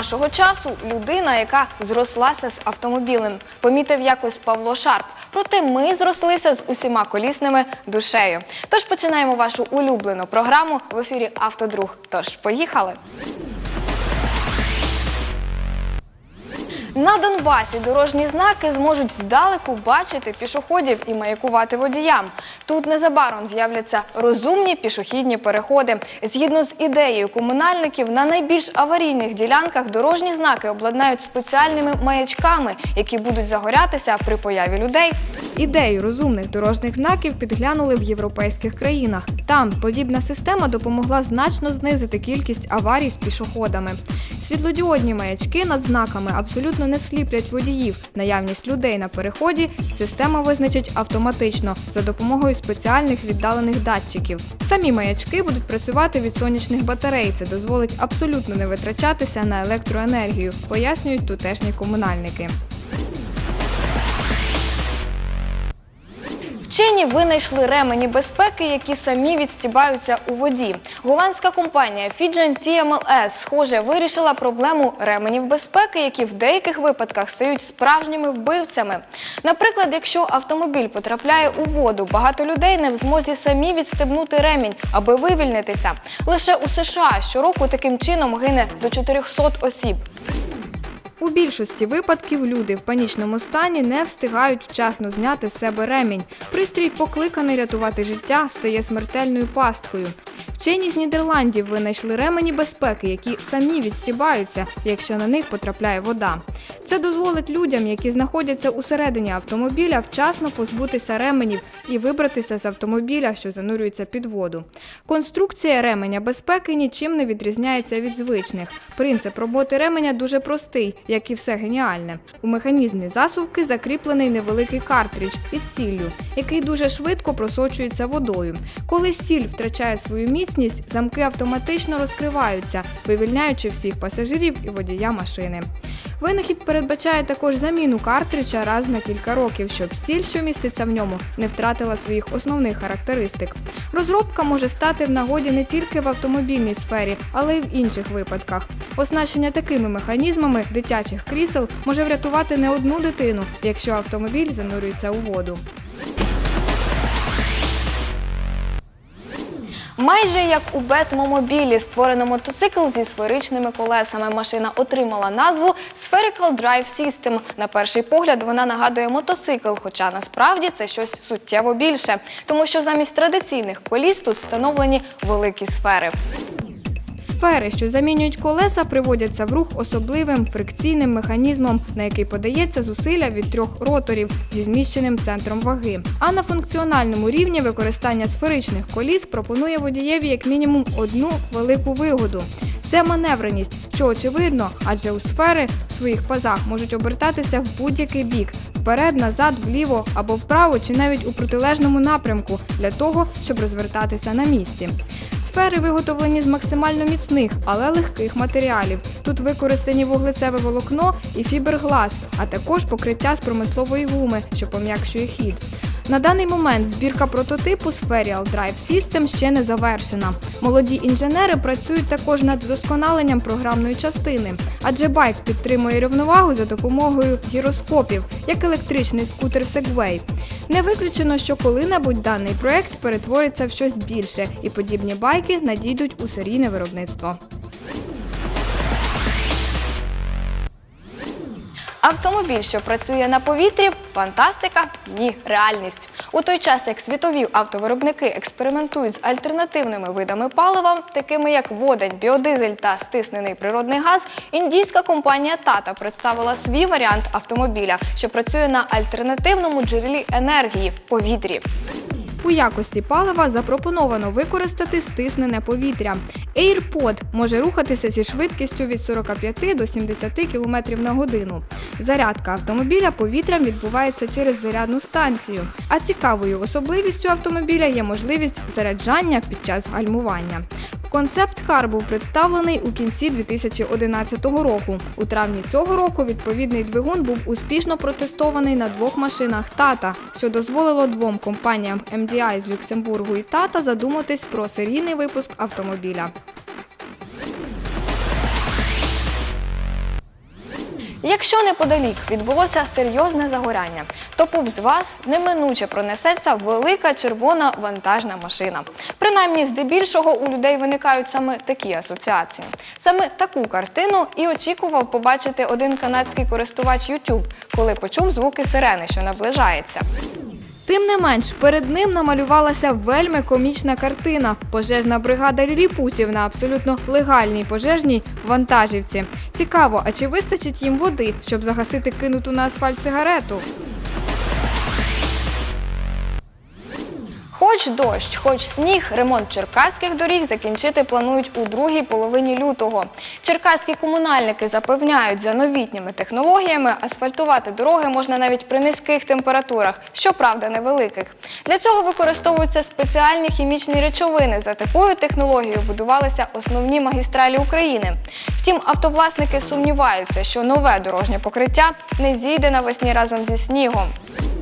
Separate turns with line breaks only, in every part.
Нашого часу людина, яка зрослася з автомобілем. Помітив якось Павло Шарп. Проте ми зрослися з усіма колісними душею. Тож починаємо вашу улюблену програму в ефірі Автодруг. Тож поїхали. На Донбасі дорожні знаки зможуть здалеку бачити пішоходів і маякувати водіям. Тут незабаром з'являться розумні пішохідні переходи. Згідно з ідеєю комунальників, на найбільш аварійних ділянках дорожні знаки обладнають спеціальними маячками, які будуть загорятися при появі людей. Ідею розумних дорожніх знаків підглянули в європейських країнах. Там подібна система допомогла значно знизити кількість аварій з пішоходами. Світлодіодні маячки над знаками абсолютно не сліплять водіїв. Наявність людей на переході система визначить автоматично за допомогою спеціальних віддалених датчиків. Самі маячки будуть працювати від сонячних батарей. Це дозволить абсолютно не витрачатися на електроенергію, пояснюють тутешні комунальники. Вчені винайшли ремені безпеки, які самі відстібаються у воді. Голландська компанія Fijian TMLS, схоже, вирішила проблему ременів безпеки, які в деяких випадках стають справжніми вбивцями. Наприклад, якщо автомобіль потрапляє у воду, багато людей не в змозі самі відстебнути ремінь, аби вивільнитися. Лише у США щороку таким чином гине до 400 осіб. У більшості випадків люди в панічному стані не встигають вчасно зняти з себе ремінь. Пристрій, покликаний рятувати життя, стає смертельною пасткою. Вчені з Нідерландів винайшли ремені безпеки, які самі відстібаються, якщо на них потрапляє вода. Це дозволить людям, які знаходяться усередині автомобіля, вчасно позбутися ременів і вибратися з автомобіля, що занурюється під воду. Конструкція ременя безпеки нічим не відрізняється від звичних. Принцип роботи ременя дуже простий, як і все геніальне. У механізмі засувки закріплений невеликий картридж із сіллю, який дуже швидко просочується водою. Коли сіль втрачає свою міцність, замки автоматично розкриваються, вивільняючи всіх пасажирів і водія машини. Винахід передбачає також заміну картриджа раз на кілька років, щоб сіль, що міститься в ньому, не втратила своїх основних характеристик. Розробка може стати в нагоді не тільки в автомобільній сфері, але й в інших випадках. Оснащення такими механізмами дитячих крісел може врятувати не одну дитину, якщо автомобіль занурюється у воду. Майже як у Бетмомобілі створено мотоцикл зі сферичними колесами. Машина отримала назву Spherical Drive System. На перший погляд вона нагадує мотоцикл, хоча насправді це щось суттєво більше, тому що замість традиційних коліс тут встановлені великі сфери. Сфери, що замінюють колеса, приводяться в рух особливим фрикційним механізмом, на який подається зусилля від трьох роторів зі зміщеним центром ваги. А на функціональному рівні використання сферичних коліс пропонує водієві як мінімум одну велику вигоду. Це маневреність, що очевидно, адже у сфери в своїх пазах можуть обертатися в будь-який бік вперед, назад, вліво або вправо, чи навіть у протилежному напрямку для того, щоб розвертатися на місці. Сфери виготовлені з максимально міцних, але легких матеріалів. Тут використані вуглецеве волокно і фіберглас, а також покриття з промислової гуми, що пом'якшує хід. На даний момент збірка прототипу Spherical Drive System ще не завершена. Молоді інженери працюють також над вдосконаленням програмної частини, адже байк підтримує рівновагу за допомогою гіроскопів, як електричний скутер Segway. Не виключено, що коли-небудь даний проект перетвориться в щось більше, і подібні байки надійдуть у серійне виробництво. Автомобіль, що працює на повітрі, фантастика? Ні, реальність. У той час, як світові автовиробники експериментують з альтернативними видами палива, такими як водень, біодизель та стиснений природний газ, індійська компанія Tata представила свій варіант автомобіля, що працює на альтернативному джерелі енергії повітрі. У якості палива запропоновано використати стиснене повітря. AirPod може рухатися зі швидкістю від 45 до 70 км на годину. Зарядка автомобіля повітрям відбувається через зарядну станцію. А цікавою особливістю автомобіля є можливість заряджання під час гальмування. Концепт-кар був представлений у кінці 2011 року. У травні цього року відповідний двигун був успішно протестований на двох машинах Тата, що дозволило двом компаніям MDI з Люксембургу і Тата задуматись про серійний випуск автомобіля. Якщо неподалік відбулося серйозне загоряння, то повз вас неминуче пронесеться велика червона вантажна машина. Принаймні, здебільшого у людей виникають саме такі асоціації. Саме таку картину і очікував побачити один канадський користувач YouTube, коли почув звуки сирени, що наближається. Тим не менш, перед ним намалювалася вельми комічна картина. Пожежна бригада ліліпутів на абсолютно легальній пожежній вантажівці. Цікаво, а чи вистачить їм води, щоб загасити кинуту на асфальт сигарету? Хоч дощ, хоч сніг, ремонт черкаських доріг закінчити планують у другій половині лютого. Черкаські комунальники запевняють, за новітніми технологіями асфальтувати дороги можна навіть при низьких температурах, щоправда, невеликих. Для цього використовуються спеціальні хімічні речовини. За такою технологією будувалися основні магістралі України. Втім, автовласники сумніваються, що нове дорожнє покриття не зійде навесні разом зі снігом.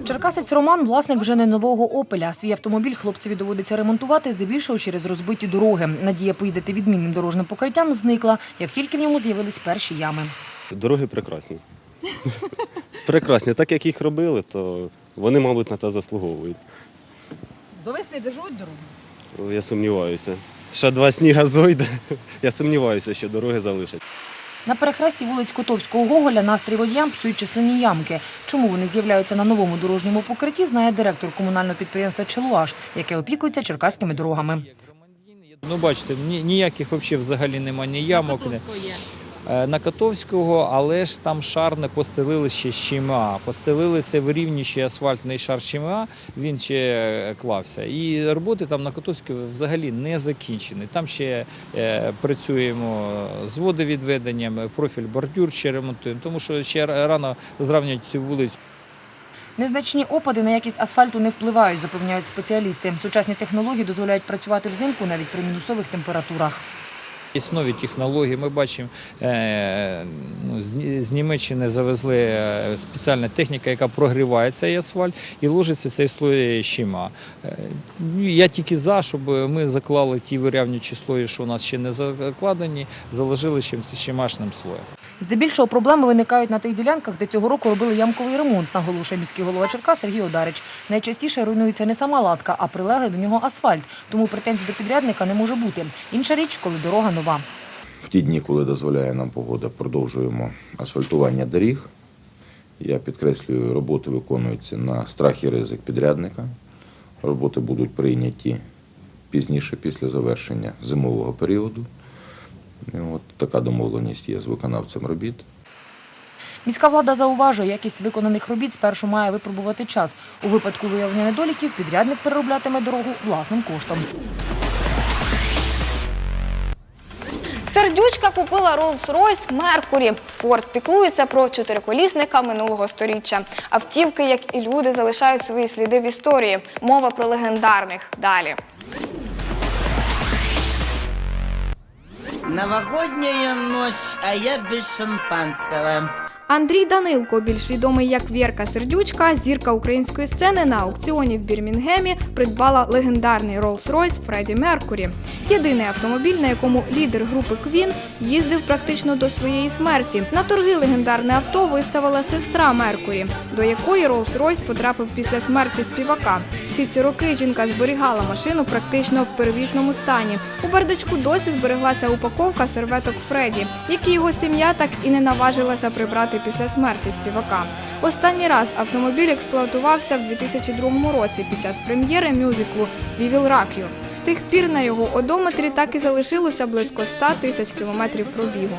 Черкасець Роман власник вже не нового опеля. Свій автомобіль хлопцеві доводиться ремонтувати здебільшого через розбиті дороги. Надія поїздити відмінним дорожним покриттям зникла, як тільки в ньому з'явились перші ями.
Дороги прекрасні. прекрасні. Так як їх робили, то вони, мабуть, на те заслуговують.
До весни дожують дорогу.
Я сумніваюся. Ще два сніга зойде. Я сумніваюся, що дороги залишать.
На перехресті вулиць Котовського Гоголя настрій водіям псують численні ямки. Чому вони з'являються на новому дорожньому покритті, знає директор комунального підприємства Челуаш, яке опікується черкаськими дорогами.
Ну, бачите, ні- ніяких вообще взагалі немає ні ямок. Котовського Е, На Котовського, але ж там шар не постелили ще щима. Постелили це вирівнюючий асфальтний шар щима, він ще е, клався. І роботи там на Котовського взагалі не закінчені. Там ще е, працюємо з водовідведенням, профіль бордюр ще ремонтуємо, тому що ще рано зрівнювати цю вулицю.
Незначні опади на якість асфальту не впливають, запевняють спеціалісти. Сучасні технології дозволяють працювати взимку навіть при мінусових температурах.
Є технології. Ми бачимо, е, ну, з- з Німеччини завезли е, спеціальна техніка, яка прогріває цей асфальт і ложиться цей слой щима. Е, ну, Я тільки за, щоб ми заклали ті вирівнюючі слої, що у нас ще не закладені, заложили ще щимашним слоєм.
Здебільшого проблеми виникають на тих ділянках, де цього року робили ямковий ремонт, наголошує міський голова Черка Сергій Одарич. Найчастіше руйнується не сама латка, а прилеглий до нього асфальт. Тому претензій до підрядника не може бути. Інша річ, коли дорога нова.
В ті дні, коли дозволяє нам погода, продовжуємо асфальтування доріг. Я підкреслюю, роботи виконуються на страх і ризик підрядника. Роботи будуть прийняті пізніше після завершення зимового періоду. І От така домовленість є з виконавцем робіт.
Міська влада зауважує, якість виконаних робіт спершу має випробувати час. У випадку виявлення недоліків підрядник перероблятиме дорогу власним коштом.
Сердючка купила Rolls-Royce Mercury. Форд піклується про чотириколісника минулого сторіччя. Автівки, як і люди, залишають свої сліди в історії. Мова про легендарних. Далі.
Новогодняя ночь, а я без шампанского.
Андрій Данилко, більш відомий як Вєрка Сердючка, зірка української сцени на аукціоні в Бірмінгемі придбала легендарний Rolls-Royce Фредді Меркурі. Єдиний автомобіль, на якому лідер групи Квін їздив практично до своєї смерті. На торги легендарне авто виставила сестра Меркурі, до якої Rolls-Royce потрапив після смерті співака. Всі ці роки жінка зберігала машину практично в первісному стані. У бардачку досі збереглася упаковка серветок Фредді, які його сім'я так і не наважилася прибрати після смерті співака. Останній раз автомобіль експлуатувався в 2002 році під час прем'єри мюзиклу Вівіл You». З тих пір на його одометрі так і залишилося близько 100 тисяч кілометрів пробігу.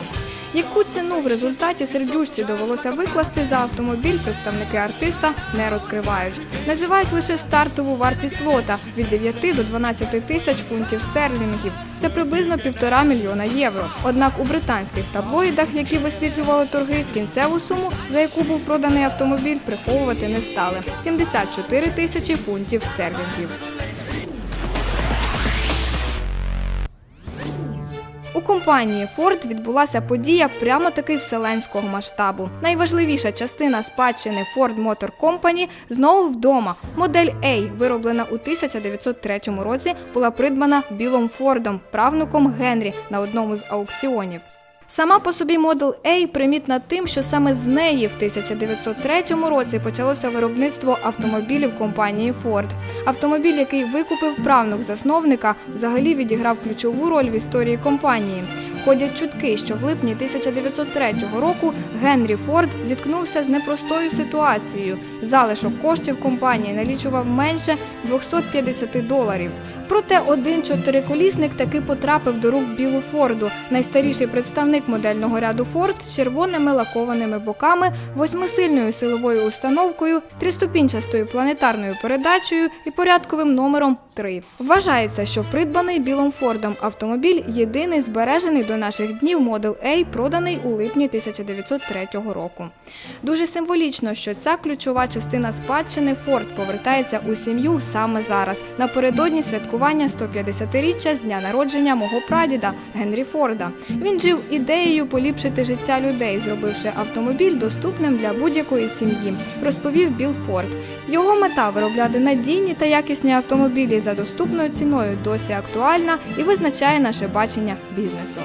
Яку ціну в результаті сердючці довелося викласти за автомобіль, представники артиста не розкривають. Називають лише стартову вартість лота від 9 до 12 тисяч фунтів стерлінгів. Це приблизно півтора мільйона євро. Однак у британських таблоїдах, які висвітлювали торги, кінцеву суму, за яку був проданий автомобіль, приховувати не стали 74 тисячі фунтів стерлінгів. Компанії Ford відбулася подія прямо таки вселенського масштабу. Найважливіша частина спадщини Ford Motor Company знову вдома. Модель A, вироблена у 1903 році, була придбана Білом Фордом, правнуком Генрі, на одному з аукціонів. Сама по собі Model A примітна тим, що саме з неї в 1903 році почалося виробництво автомобілів компанії Ford. Автомобіль, який викупив правнук засновника, взагалі відіграв ключову роль в історії компанії. Ходять чутки, що в липні 1903 року Генрі Форд зіткнувся з непростою ситуацією. Залишок коштів компанії налічував менше 250 доларів. Проте один чотириколісник таки потрапив до рук Білу Форду, найстаріший представник модельного ряду Форд з червоними лакованими боками, восьмисильною силовою установкою, триступінчастою планетарною передачею і порядковим номером 3. Вважається, що придбаний Білом Фордом автомобіль єдиний збережений до наших днів Model A, проданий у липні 1903 року. Дуже символічно, що ця ключова частина спадщини Форд повертається у сім'ю саме зараз, напередодні святкування 150-річчя з дня народження мого прадіда Генрі Форда. Він жив ідеєю поліпшити життя людей, зробивши автомобіль доступним для будь-якої сім'ї, розповів Білл Форд. Його мета виробляти надійні та якісні автомобілі за доступною ціною досі актуальна і визначає наше бачення бізнесу.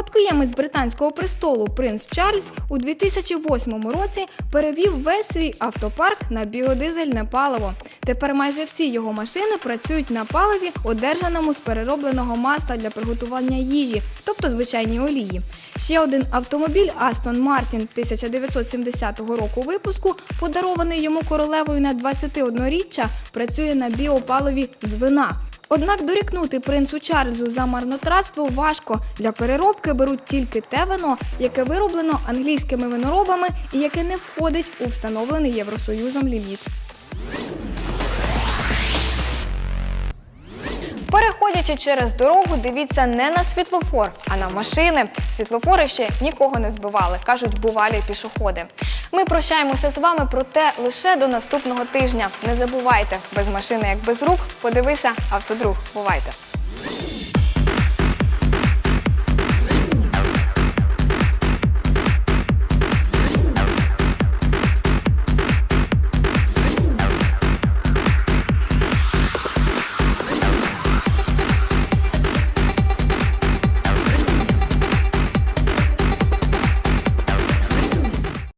Спадкоємець британського престолу принц Чарльз у 2008 році перевів весь свій автопарк на біодизельне паливо. Тепер майже всі його машини працюють на паливі, одержаному з переробленого масла для приготування їжі, тобто звичайній олії. Ще один автомобіль Aston Martin 1970 року випуску, подарований йому королевою на 21-річчя, працює на біопаливі з вина. Однак дорікнути принцу Чарльзу за марнотратство важко. Для переробки беруть тільки те вино, яке вироблено англійськими виноробами і яке не входить у встановлений Євросоюзом ліміт. Переходячи через дорогу, дивіться не на світлофор, а на машини. Світлофори ще нікого не збивали, кажуть бувалі пішоходи. Ми прощаємося з вами, проте лише до наступного тижня. Не забувайте, без машини як без рук. Подивися автодруг. Бувайте!